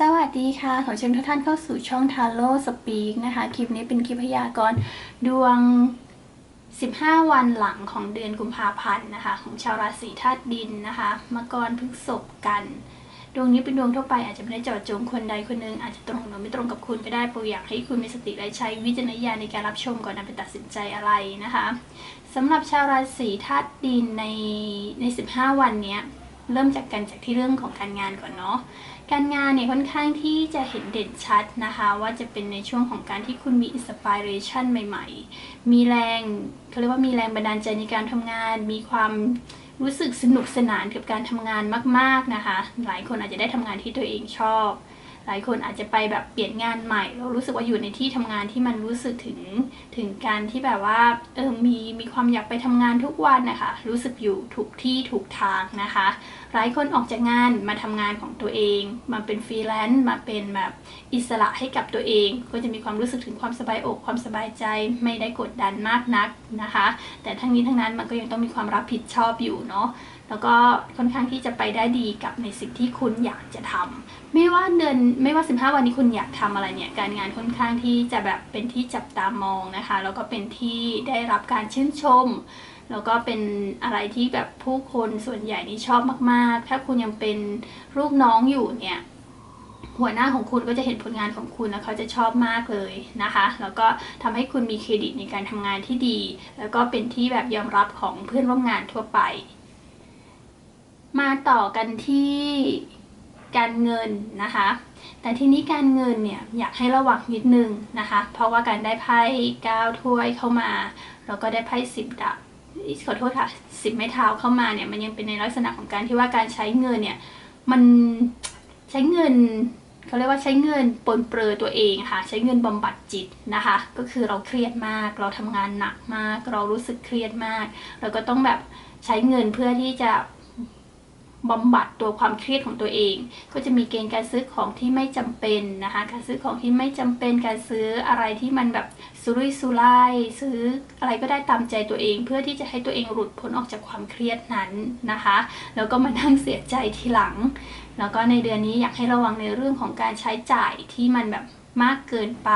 สวัสดีค่ะ ขอเชิญทุกท่านเข้าสู่ช่องทาโร่สปีกนะคะ คลิปนี้เป็นคลิปพยากรณ์ดวง 15 วันหลังของเดือนกุมภาพันธ์นะคะ ของชาวราศีธาตุดินนะคะมังกรพฤษภกัน ดวงนี้เป็นดวงทั่วไปอาจจะไม่ได้เจาะจงคนใดคนหนึ่งอาจจะตรงหรือไม่ตรงกับคุณก็ได้โปรดอยากให้คุณมีสติและใช้วิจารณญาณในการรับชมก่อนนำไปตัดสินใจอะไรนะคะสำหรับชาวราศีธาตุดินในใน 15 วันเนี้ย เริ่มจากกันจากที่เรื่องของการงานก่อนเนาะการงานเนี่ยค่อนข้างที่จะเห็นเด่นชัดนะคะ ว่าจะเป็นในช่วงของการที่คุณมีอินสปิเรชันใหม่ ๆ มีแรงเขาเรียกว่ามีแรงบันดาลใจในการทำงาน มีความรู้สึกสนุกสนานกับการทำงานมาก ๆนะคะ หลายคนอาจจะได้ทำงานที่ตัวเองชอบ หลายคนอาจจะไปแบบเปลี่ยนงานใหม่แล้วรู้สึกว่าอยู่ในที่ทำงานที่มันรู้สึกถึงถึงการที่แบบว่าเออมีมีความอยากไปทำงานทุกวันนะคะ รู้สึกอยู่ถูกที่ถูกทางนะคะ หลายคนออกจากงานมาทำงานของตัวเอง มาเป็นฟรีแลนซ์มาเป็นแบบอิสระให้กับตัวเอง ก็จะมีความรู้สึกถึงความสบายอกความสบายใจไม่ได้กดดันมากนักนะคะ แต่ทั้งนี้ทั้งนั้นมันก็ยังต้องมีความรับผิดชอบอยู่เนาะแล้วก็ค่อนข้างที่จะไปได้ดีกับในสิ่งที่คุณอยากจะทำไม่ว่าเดือนไม่ว่า 15 วันนี้คุณอยากทำอะไรเนี่ยการงานค่อนข้างที่จะแบบเป็นที่จับตามองนะคะ แล้วก็เป็นที่ได้รับการชื่นชมแล้วก็เป็นอะไรที่แบบผู้คนส่วนใหญ่นี่ชอบมากๆ ถ้าคุณยังเป็นลูกน้องอยู่เนี่ย หัวหน้าของคุณก็จะเห็นผลงานของคุณแล้วเขาจะชอบมากเลยนะคะ แล้วก็ทำให้คุณมีเครดิตในการทำงานที่ดี แล้วก็เป็นที่แบบยอมรับของเพื่อนร่วมงานทั่วไป มาต่อกันที่การเงินนะคะ แต่ทีนี้การเงินเนี่ยอยากให้ระวังนิดนึงนะคะ เพราะว่าการได้ไพ่ก้าวถ้วยเข้ามาแล้วก็ได้ไพ่สิบดาบขอโทษค่ะสิบไม้เท้าเข้ามาเนี่ยมันยังเป็นในลักษณะของการที่ว่าการใช้เงินเนี่ยมันใช้เงินเขาเรียกว่าใช้เงินปนเปื้อตัวเองค่ะ ใช้เงินบำบัดจิตนะคะ ก็คือเราเครียดมาก เราทำงานหนักมาก เรารู้สึกเครียดมาก เราก็ต้องแบบใช้เงินเพื่อที่จะ บำบัดตัวความเครียดของตัวเอง ก็จะมีเกณฑ์การซื้อของที่ไม่จำเป็นนะคะ การซื้อของที่ไม่จำเป็น การซื้ออะไรที่มันแบบสุรุ่ยสุร่ายซื้ออะไรก็ได้ตามใจตัวเอง เพื่อที่จะให้ตัวเองหลุดพ้นออกจากความเครียดนั้นนะคะ แล้วก็มานั่งเสียใจทีหลัง แล้วก็ในเดือนนี้อยากให้ระวังในเรื่องของการใช้จ่ายที่มันแบบ มากเกินไป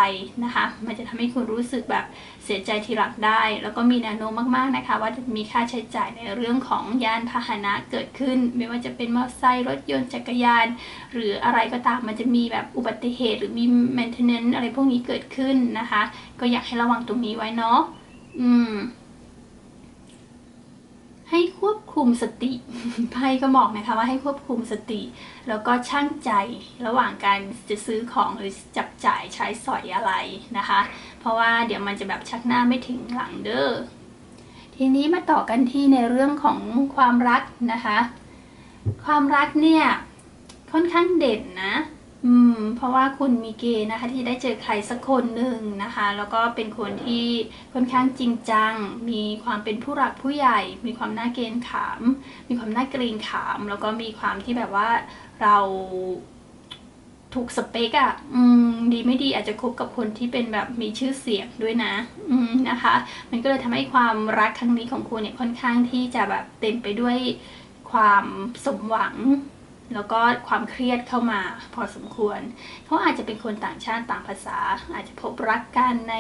นะคะ มันจะทำให้คุณรู้สึกแบบเสียใจทีหลังได้ แล้วก็มีแนวโน้มมากๆนะคะ ว่าจะมีค่าใช้จ่ายในเรื่องของยานพาหนะเกิดขึ้น ไม่ว่าจะเป็นมอเตอร์ไซค์รถยนต์จักรยาน หรืออะไรก็ตามมันจะมีแบบอุบัติเหตุ หรือมี maintenance อะไรพวกนี้เกิดขึ้นนะคะ ก็อยากให้ระวังตรงนี้ไว้เนาะอืม ให้ควบคุมสติไพ่ก็บอกนะคะว่าให้ควบคุมสติ แล้วก็ช่างใจระหว่างการจะซื้อของหรือจับจ่ายใช้สอยอะไรนะคะ เพราะว่าเดี๋ยวมันจะแบบชักหน้าไม่ถึงหลังเด้อทีนี้มาต่อกันที่ในเรื่องของความรักนะคะ ความรักเนี่ยค่อนข้างเด่นนะ อืม เพราะว่าคุณมีเกณฑ์นะคะ ที่ได้เจอใครสักคนหนึ่งนะคะ แล้วก็เป็นคนที่ค่อนข้างจริงจัง มีความเป็นผู้หลักผู้ใหญ่ มีความน่าเกรงขาม มีความน่าเกรงขาม แล้วก็มีความที่แบบว่าเราถูกสเปกอะ่ะ อืม ดีไม่ดีอาจจะคบกับคนที่เป็นแบบมีชื่อเสียงด้วยนะ อืม นะคะ มันก็เลยทำให้ความรักครั้งนี้ของคุณเนี่ยค่อนข้างที่จะแบบเต็มไปด้วยความสมหวัง แล้วก็ความเครียดเข้ามาพอสมควร เขาอาจจะเป็นคนต่างชาติต่างภาษา อาจจะพบรักกันใน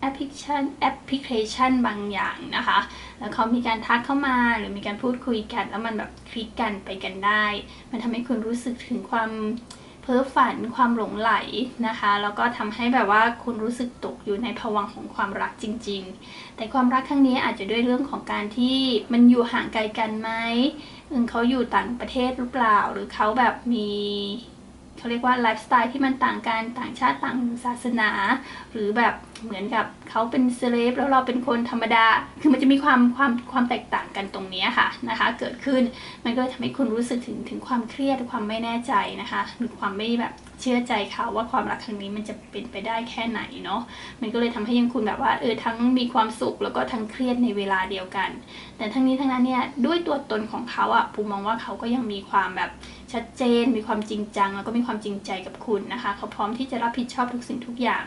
แอปพลิเคชันแอปพลิเคชันบางอย่างนะคะ แล้วเขามีการทักเข้ามาหรือมีการพูดคุยกัน แล้วมันแบบคลิกกันไปกันได้ มันทำให้คุณรู้สึกถึงความ เพ้อฝันความหลงไหลนะคะ แล้วก็ทำให้แบบว่าคุณรู้สึกตกอยู่ในภวังของความรักจริง ๆ แต่ความรักครั้งนี้อาจจะด้วยเรื่องของการที่มันอยู่ห่างไกลกันไหมอืมเขาอยู่ต่างประเทศหรือเปล่า หรือเขาแบบมี เขาเรียกว่าไลฟ์สไตล์ที่มันต่างกันต่างชาติต่างศาสนา หรือแบบเหมือนกับเขาเป็นเซเลบแล้วเราเป็นคนธรรมดา คือมันจะมีความความความแตกต่างกันตรงนี้ค่ะนะคะ เกิดขึ้นมันก็ทำให้คุณรู้สึกถึงถึงความเครียดความไม่แน่ใจนะคะหรือความไม่แบบเชื่อใจเขาว่าความรักครั้งนี้มันจะเป็นไปได้แค่ไหนเนาะมันก็เลยทำให้ยังคุณแบบว่าเออทั้งมีความสุขแล้วก็ทั้งเครียดในเวลาเดียวกัน แต่ทั้งนี้ทั้งนั้นเนี่ยด้วยตัวตนของเขาอะปูมองว่าเขาก็ยังมีความแบบชัดเจน มีความจริงจัง แล้วก็มีความจริงใจกับคุณนะคะ เขาพร้อมที่จะรับผิดชอบทุกสิ่งทุกอย่าง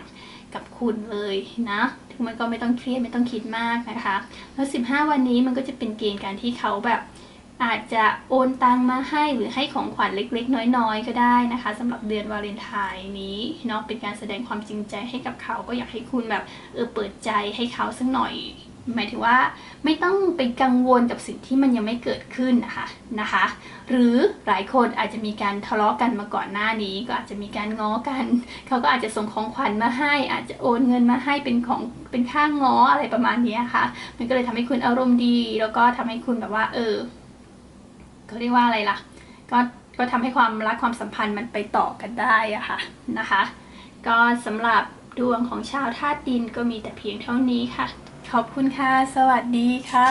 กับคุณเลยนะถึงมันก็ไม่ต้องเครียดไม่ต้องคิดมากนะคะ แล้ว 15 วันนี้มันก็จะเป็นเกณฑ์การที่เขาแบบ อาจจะโอนตังมาให้หรือให้ของขวัญเล็กๆ น้อยๆ ก็ได้นะคะสำหรับเดือนวาเลนไทน์นี้เนาะเป็นการแสดงความจริงใจให้กับเขาก็อยากให้คุณแบบเออเปิดใจให้เขาสักหน่อย หมายถึงว่าไม่ต้องไปกังวลกับสิ่งที่มันยังไม่เกิดขึ้นนะคะนะคะ หรือหลายคนอาจจะมีการทะเลาะกันมาก่อนหน้านี้ ก็อาจจะมีการง้อกัน เขาก็อาจจะส่งของขวัญมาให้ อาจจะโอนเงินมาให้เป็นของเป็นค่าง้ออะไรประมาณนี้ค่ะ มันก็เลยทำให้คุณอารมณ์ดี แล้วก็ทำให้คุณแบบว่าเออ เขาเรียกว่าอะไรล่ะ ก็ก็ทำให้ความรักความสัมพันธ์มันไปต่อกันได้อะค่ะนะคะ ก็สำหรับดวงของชาวธาตุดินก็มีแต่เพียงเท่านี้ค่ะ ขอบคุณค่ะ สวัสดีค่ะ